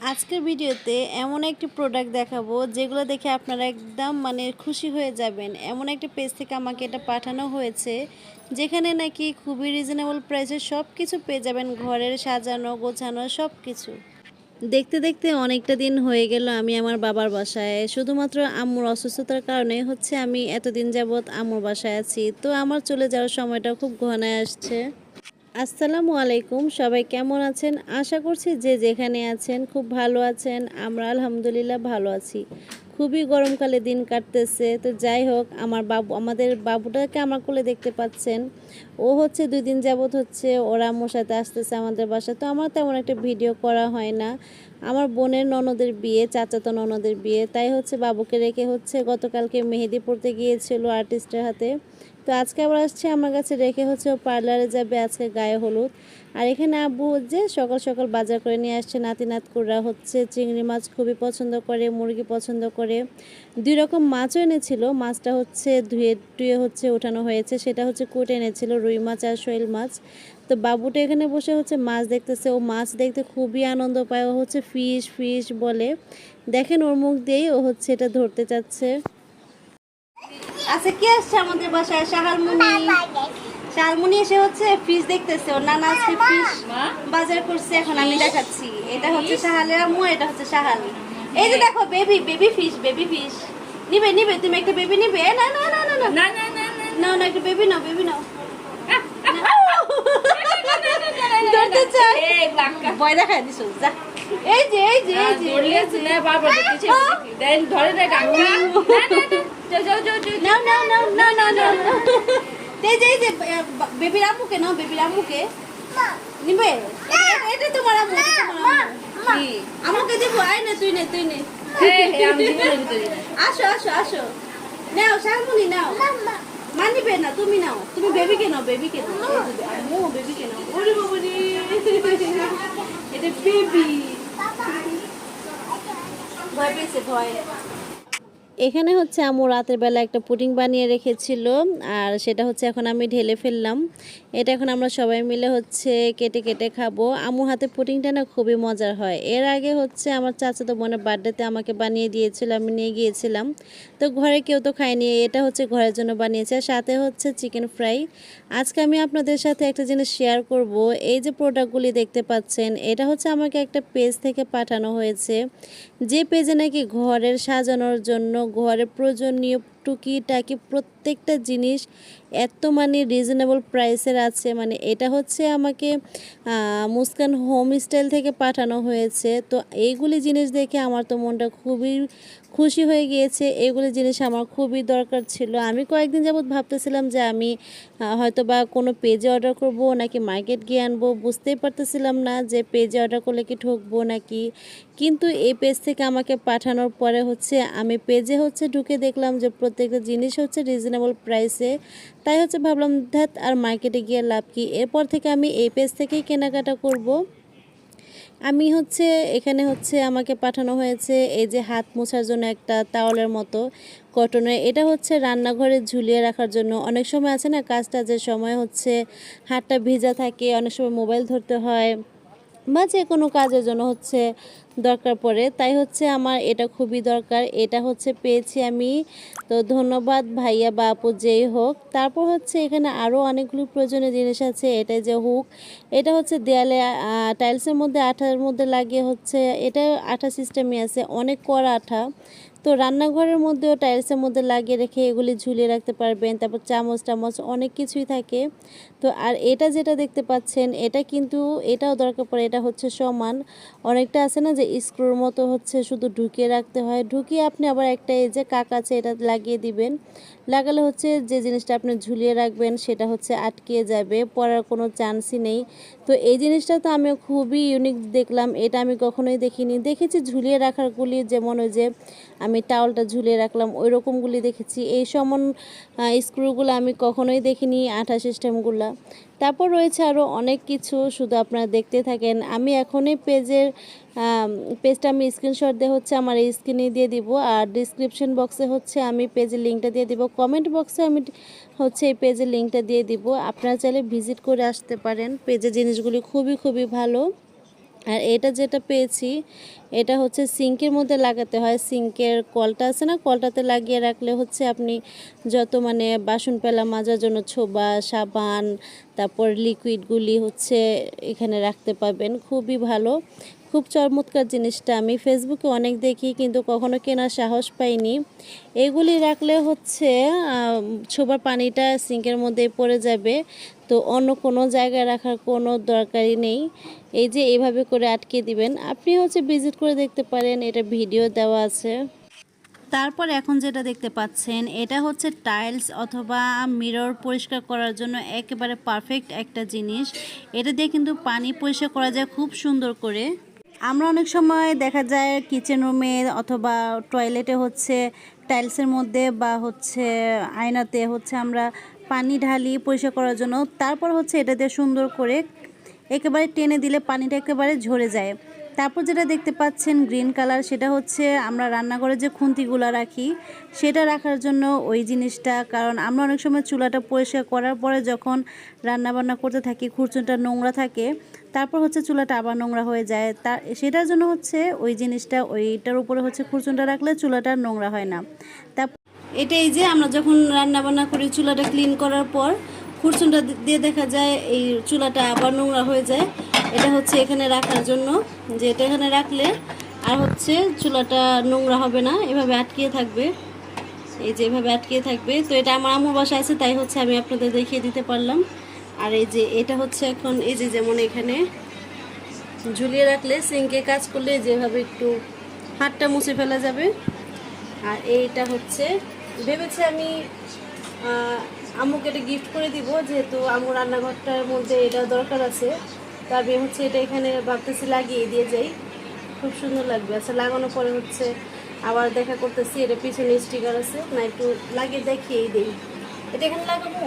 আজকের ভিডিওতে এমন একটি প্রোডাক্ট দেখাবো যেগুলো দেখে আপনারা একদম মানে খুশি হয়ে যাবেন। এমন একটা পেজ থেকে আমাকে এটা পাঠানো হয়েছে, যেখানে নাকি খুবই রিজনেবল প্রাইসে সব কিছু পেয়ে যাবেন, ঘরের সাজানো, গোছানো সব কিছু দেখতে দেখতে অনেকটা দিন হয়ে গেল আমি আমার বাবার বাসায়। শুধুমাত্র আম্মুর অসুস্থতার কারণে হচ্ছে আমি এতদিন যাবৎ আম্মুর বাসায় আছি। তো আমার চলে যাওয়ার সময়টা খুব ঘনায় আসছে। আসসালামু আলাইকুম, সবাই কেমন আছেন? আশা করছি যে যেখানে আছেন খুব ভালো আছেন, আমরা আলহামদুলিল্লাহ ভালো আছি। খুবই গরমকালে দিন কাটতেছে, তো যাই হোক, আমার বাবু, আমাদের বাবুটাকে আমার কোলে দেখতে পাচ্ছেন। ও হচ্ছে দুই দিন যাবৎ হচ্ছে, ওরা আম্মুর সাথে আসতেছে আমাদের বাসা তো আমার তেমন একটা ভিডিও করা হয় না। আমার বোনের ননদের বিয়ে, চাচাতো ননদের বিয়ে, তাই হচ্ছে বাবুকে রেখে হচ্ছে গতকালকে মেহেদি পড়তে গিয়েছিল আর্টিস্টের হাতে। তো আজকে আবার আসছে আমার কাছে রেখে হচ্ছে ও পার্লারে যাবে আজকে গায়ে হলুদ। আর এখানে আব্বু যে সকাল সকাল বাজার করে নিয়ে আসছে, নাতি নাতকুররা হচ্ছে চিংড়ি মাছ খুবই পছন্দ করে, মুরগি পছন্দ করে। দুই রকম মাছও এনেছিল, মাছটা হচ্ছে ধুয়ে টুয়ে হচ্ছে ওঠানো হয়েছে, সেটা হচ্ছে কুটে এনেছিল, রুই মাছ আর শৈল মাছ। তো বাবুটা এখানে বসে হচ্ছে মাছ দেখতেছে, ও মাছ দেখতে খুবই আনন্দ পায়, ও হচ্ছে ফিশ ফিশ বলে। দেখেন ওর মুখ দিয়েই ও হচ্ছে এটা ধরতে চাচ্ছে। আচ্ছা কে আসছে আমাদের বাসায়? শাহালমুনি শাহালমুনি এসে হচ্ছে ফিশ দেখতেছে। ওর নানা আজকে ফিশ বাজার করছে এখন আমি দেখাচ্ছি। এটা হচ্ছে শাহালের আম্মু এটা হচ্ছে শাহাল। এই যে দেখো baby baby fish baby fish নিবে নিবে তুমি একটা বেবি নিবে? না না না না না। না না না না একটা বেবি নাও বেবি নাও। ধরতে চাই এই ভয় দেখায় দিছো যা। এই যে এই যে এই ধরে না যাও নাও নাও নাও নাও নাও নাও। এই যে এই যে বেবির আম্মুকে নাও বেবির আম্মুকে নিবে এটা- তোমার আম্মু আমাকে দিব আয় না তুই নে তুই নে না আসো আসো আসো নাও শালমুনি নাও মা না তুমি নাও তুমি বেবিকে নাও বেবিকে নাও আম্মু বেবিকে নাও ওরে বাবা এটা বেবি ভয় পেয়েছে ভয় এখানে হচ্ছে আমু রাতের বেলা একটা পুডিং বানিয়ে রেখেছিল, আর সেটা হচ্ছে এখন আমি ঢেলে ফেললাম। এটা এখন আমরা সবাই মিলে হচ্ছে কেটে কেটে খাব। আমুর হাতে পুডিংটা না খুবই মজার হয়। এর আগে হচ্ছে আমার চাচাতো বোনের বার্থডেতে আমাকে বানিয়ে দিয়েছিল, আমি নিয়ে গিয়েছিলাম। তো ঘরে কেউ তো খায়নি, এটা হচ্ছে ঘরের জন্য বানিয়েছে। আর সাথে হচ্ছে চিকেন ফ্রাই। আজকে আমি আপনাদের সাথে একটা জিনিস শেয়ার করব। এই যে প্রোডাক্টগুলি দেখতে পাচ্ছেন, এটা হচ্ছে আমাকে একটা পেজ থেকে পাঠানো হয়েছে। যে পেজে নাকি ঘরের সাজানোর জন্য, ঘরের প্রয়োজনীয় টুকিটাকি প্রত্যেকটা জিনিস এত মানে রিজনেবল প্রাইসের আছে। মানে এটা হচ্ছে আমাকে মুস্কান হোম স্টাইল থেকে পাঠানো হয়েছে। তো এইগুলি জিনিস দেখে আমার তো মনটা খুবই খুশি হয়ে গিয়েছে। এগুলি জিনিস আমার খুবই দরকার ছিল। আমি কয়েকদিন যাবৎ ভাবতেছিলাম যে আমি হয়তো বা কোনো পেজে অর্ডার করব নাকি মার্কেট গিয়ে আনব। বুঝতেই পারতেছিলাম না যে পেজে অর্ডার করলে কি ঠকবো নাকি। কিন্তু এই পেজ থেকে আমাকে পাঠানোর পরে হচ্ছে আমি পেজে হচ্ছে ঢুকে দেখলাম যে প্রত্যেকটা জিনিস হচ্ছে রিজনেবল প্রাইসে তাই হচ্ছে ভাবলাম ধ্যাত আর মার্কেটে গিয়ে লাভ কি? এরপর থেকে আমি এই পেজ থেকেই কেনাকাটা করব। আমি হচ্ছে, এখানে হচ্ছে আমাকে পাঠানো হয়েছে এই যে হাত মোছার জন্য একটা তাওয়ালের মতো কটনের এটা হচ্ছে রান্নাঘরে ঝুলিয়ে রাখার জন্য। অনেক সময় আছে না কাজটা যে সময় হচ্ছে হাতটা ভিজা থাকে, অনেক সময় মোবাইল ধরতে হয়। বা যে কোনো কাজের জন্য হচ্ছে দরকার পড়ে, তাই হচ্ছে আমার এটা খুবই দরকার। এটা হচ্ছে পেয়েছি আমি, তো ধন্যবাদ ভাইয়া বা আপু যেই হোক। তারপর হচ্ছে এখানে আরও অনেকগুলো প্রয়োজনীয় জিনিস আছে এটা যে হুক। এটা হচ্ছে দেয়ালে টাইলসের মধ্যে, আঠার মধ্যে লাগিয়ে হচ্ছে, এটা আঠা সিস্টেমই আছে, অনেক কড়া আঠা। তো রান্নাঘরের মধ্যেও টাইলসের মধ্যে লাগিয়ে রেখে এগুলি ঝুলিয়ে রাখতে পারবেন। তারপর চামচ, টামচ অনেক কিছুই থাকে। তো আর এটা যেটা দেখতে পাচ্ছেন, এটা কিন্তু এটাও দরকার পড়ে, এটা হচ্ছে সমান। অনেকটা আছে না যে স্ক্রুর মতো হচ্ছে শুধু ঢুকিয়ে রাখতে হয়। ঢুকিয়ে আপনি আবার একটা এই যে কাক আছে, এটা লাগিয়ে দিবেন। লাগালে হচ্ছে যে জিনিসটা আপনি ঝুলিয়ে রাখবেন, সেটা হচ্ছে আটকে যাবে, পড়ার কোনো চান্সই নেই। তো এই জিনিসটা তো আমি খুবই ইউনিক দেখলাম, এটা আমি কখনোই দেখিনি। দেখেছি ঝুলিয়ে রাখারগুলি যেমন ওই যে আমি টাওয়ালটা ঝুলিয়ে রাখলাম, ওই রকমগুলি দেখেছি। এই সমান স্ক্রুগুলো আমি কখনোই দেখিনি, আঠা সিস্টেমগুলো তারপর রয়েছে আরও অনেক কিছু, শুধু আপনারা দেখতে থাকেন। আমি এখনই পেজের পেজটা আমি স্ক্রিনশট দিয়ে হচ্ছে আমার এই স্ক্রিনে দিয়ে দিব, আর ডিসক্রিপশন বক্সে হচ্ছে আমি পেজের লিঙ্কটা দিয়ে দিব। কমেন্ট বক্সে আমি হচ্ছে এই পেজের লিঙ্কটা দিয়ে দিব। আপনারা চাইলে ভিজিট করে আসতে পারেন। পেজের জিনিসগুলি খুবই খুবই ভালো। আর এটা যেটা পেয়েছি, এটা হচ্ছে সিঙ্কের মধ্যে লাগাতে হয়। সিঙ্কের কলটা আছে না, কলটাতে লাগিয়ে রাখলে হচ্ছে আপনি যত মানে বাসন পেলা, মাজার জন্য ছোবা, সাবান, তারপর লিকুইডগুলি হচ্ছে এখানে রাখতে পাবেন খুবই ভালো। খুব চমৎকার জিনিসটা। আমি ফেসবুকে অনেক দেখি কিন্তু কখনো কেনার সাহস পাইনি। এগুলি রাখলে হচ্ছে ছোবার পানিটা সিঙ্কের মধ্যে পড়ে যাবে। তো অন্য কোনো জায়গায় রাখার কোনো দরকারই নেই। এই যে এইভাবে করে আটকে দিবেন, আপনি হচ্ছে ভিজিট করে দেখতে পারেন, এটা ভিডিও দেওয়া আছে। তারপর এখন যেটা দেখতে পাচ্ছেন, এটা হচ্ছে টাইলস অথবা মিরর পরিষ্কার করার জন্য একেবারে পারফেক্ট একটা জিনিস। এটা দিয়ে কিন্তু পানি পরিষ্কার করা যায় খুব সুন্দর করে। আমরা অনেক সময় দেখা যায় কিচেন রুমে অথবা টয়লেটে হচ্ছে টাইলসের মধ্যে বা হচ্ছে আয়নাতে হচ্ছে আমরা পানি ঢালি পরিষ্কার করার জন্য। তারপর হচ্ছে এটা দিয়ে সুন্দর করে একেবারে টেনে দিলে পানিটা একেবারে ঝরে যায়। তারপর যেটা দেখতে পাচ্ছেন গ্রিন কালার সেটা হচ্ছে আমরা রান্নাঘরে যে খুন্তিগুলো রাখি, সেটা রাখার জন্য ওই জিনিসটা। কারণ আমরা অনেক সময় চুলাটা পরিষ্কার করার পরে যখন রান্না বান্না করতে থাকি খুরচুনটা নোংরা থাকে, তারপর হচ্ছে চুলাটা আবার নোংরা হয়ে যায়। তা, সেটার জন্য হচ্ছে ওই জিনিসটা, ওইটার উপরে হচ্ছে খুরচুনটা রাখলে চুলাটা নোংরা হয় না। তারপর এটাই যে আমরা যখন রান্না বান্না করি, চুলাটা ক্লিন করার পর খুরচুনটা দিয়ে দেখা যায় এই চুলাটা আবার নোংরা হয়ে যায়। এটা হচ্ছে এখানে রাখার জন্য, যে এটা এখানে রাখলে আর হচ্ছে চুলাটা নোংরা হবে না, এভাবে আটকিয়ে থাকবে। এই যে এভাবে আটকিয়ে থাকবে। তো এটা আমার আম্মুর বাসা আছে, তাই হচ্ছে আমি আপনাদের দেখিয়ে দিতে পারলাম। আর এই যে এটা হচ্ছে এখন, এই যে যেমন এখানে ঝুলিয়ে রাখলে সিঙ্কে কাজ করলে যেভাবে একটু হাতটা মুছে ফেলা যাবে। আর এইটা হচ্ছে ভেবেছি আমি আম্মুকে এটা গিফট করে দিব, যেহেতু আম্মুর রান্নাঘরটার মধ্যে এটা দরকার আছে। তো আমি হচ্ছে, এটা এখানে ভাবতেছি লাগিয়ে দিয়ে যাই। খুব সুন্দর লাগবে। আচ্ছা লাগানোর পরে হচ্ছে আবার দেখা করতেছি, এটা পিছনে স্টিকার আছে। না, একটু লাগিয়ে দেখিয়েই দিই। এটা এখানে লাগাবো?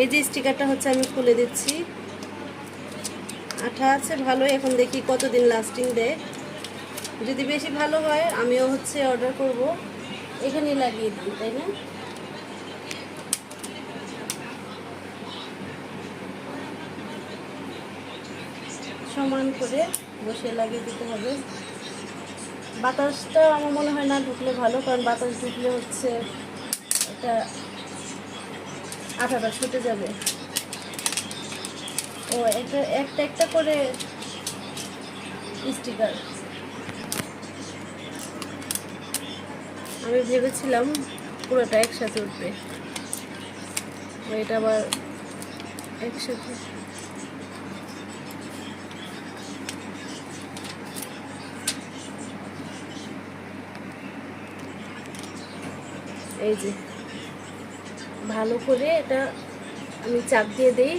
এই যে স্টিকারটা হচ্ছে, আমি খুলে দিচ্ছি। আঠা আছে ভালো এখন দেখি কতদিন লাস্টিং দেয়। যদি বেশি ভালো হয়, আমিও হচ্ছে অর্ডার করব। এখানে লাগিয়ে দিই তাই না? সমান করে বসে লাগিয়ে দিতে হবে। বাতাসটা আমার মনে হয় না ঢুকলে ভালো, কারণ বাতাস ঢুকলে হচ্ছে এটা আঠাটা ছুটে যাবে। ও, এটা একটা একটা করে স্টিকার। আমি ভেবেছিলাম পুরোটা একসাথে উঠবে। এটা আবার একসাথে। এই যে, ভালো করে এটা আমি চাপ দিয়ে দিই,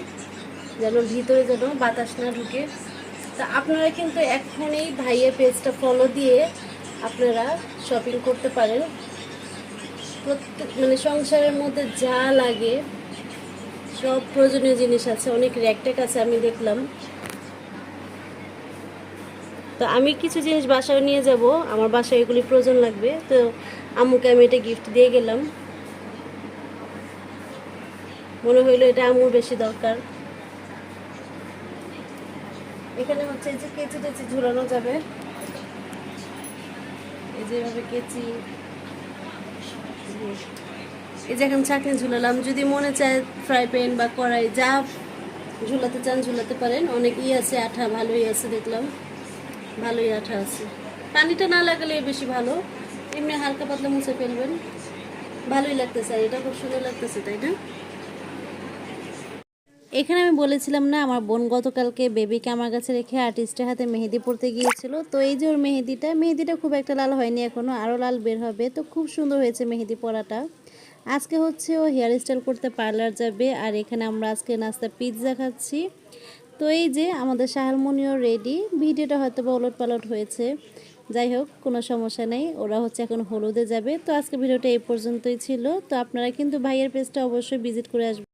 যেন ভিতরে যেন বাতাস না ঢুকে। তা আপনারা কিন্তু এখনই ভাইয়ের পেজটা ফলো দিয়ে আপনারা শপিং করতে পারেন। প্রত্যেক মানে সংসারের মধ্যে যা লাগে, সব প্রয়োজনীয় জিনিস আছে। অনেক র্যাকট্যাক আছে, আমি দেখলাম। তো আমি কিছু জিনিস বাসায় নিয়ে যাব। আমার বাসায় এগুলি প্রয়োজন লাগবে। তো আম্মুকে আমি এটা গিফট দিয়ে গেলাম। মনে হইল এটা আম্মুর বেশি দরকার। এখানে হচ্ছে যে কেচি টেচি ঝুলানো যাবে। এই যে কেচি। এই যে এখন চাকনি ঝুলালাম। যদি মনে চায় ফ্রাই প্যান বা কড়াই, যা ঝুলাতে চান ঝুলাতে পারেন। অনেক ই আছে, আঠা ভালোই আছে দেখলাম। ভালোই আঠা আছে। পানিটা না লাগালে বেশি ভালো। এমনি হালকা পাতলা মুছে ফেলবেন। ভালোই লাগতেছে আর এটা খুব সুন্দর লাগতেছে, তাই না? এখানে আমি বলেছিলাম না, আমার বোন গতকালকে বেবিকে আমার কাছে রেখে আর্টিস্টের হাতে মেহেদি পড়তে গিয়েছিল। তো এই যে ওর মেহেদিটা মেহেদিটা খুব একটা লাল হয়নি এখনও আরও লাল বের হবে। তো খুব সুন্দর হয়েছে মেহেদি পরাটা। আজকে হচ্ছে ও হেয়ার স্টাইল করতে পার্লার যাবে, আর এখানে আমরা আজকে নাস্তা পিৎজা খাচ্ছি। তো এই যে আমাদের শাহালমনিও রেডি ভিডিওটা হয়তো বা ওলট পালট হয়েছে। যাই হোক, কোনো সমস্যা নেই, ওরা হচ্ছে এখন হলুদে যাবে। তো আজকে ভিডিওটা এই পর্যন্তই ছিল। তো আপনারা কিন্তু ভাইয়ের পেজটা অবশ্যই ভিজিট করে আসবেন।